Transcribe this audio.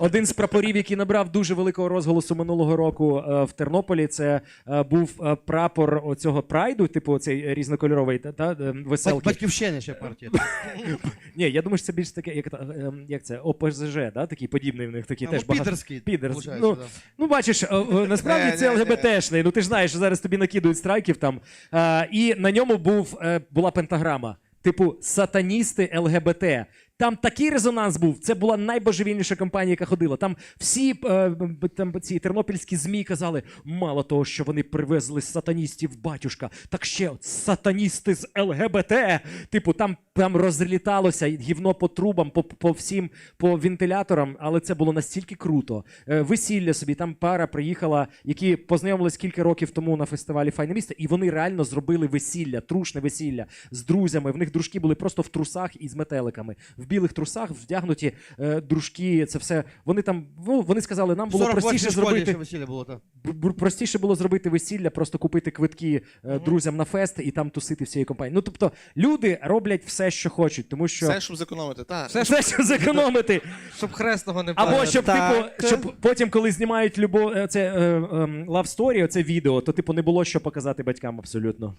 один з прапорів, який набрав дуже великого розголосу минулого року е, в Тернополі. Це е, був е, прапор оцього прайду, типу цей різнокольоровий та, та е, веселки. Батьківщина ще партія. Ні, я думаю, що це більш таке, як, ем, як це ОПЗЖ, да? такий подібний в них такий А, теж ну, багато. підерський, Ну. Ну, бачиш, насправді це. ЛГБТшний. Ну ти ж знаєш, що зараз тобі накидують страйків там. І на ньому був, була пентаграма. Типу, сатаністи ЛГБТ. Там такий резонанс був. Це була найбожевільніша компанія, яка ходила. Там всі е, там ці тернопільські змі казали: мало того, що вони привезли сатаністів батюшка, так ще от сатаністи з ЛГБТ. Типу, там, там розліталося гівно по трубам, по, по всім, по вентиляторам, але це було настільки круто. Е, весілля собі, там пара приїхала, які познайомились кілька років тому на фестивалі Файне місто, і вони реально зробили весілля, трушне весілля з друзями. В них дружки були просто в трусах і з метеликами. В білих трусах вдягнуті е, дружки. Це все. Вони там, ну, вони сказали, нам було простіше зробити. весілля було, так. Б- б- Простіше було зробити весілля, просто купити квитки е, друзям на фест і там тусити всією компанією. Ну тобто люди роблять все, що хочуть, тому що Все, щоб зекономити. Так. все, все щоб зекономити. Щоб хресного не Або було. щоб, Так. типу, щоб потім, коли знімають любов, е, це е, ем, love story, оце відео, то типу не було що показати батькам абсолютно.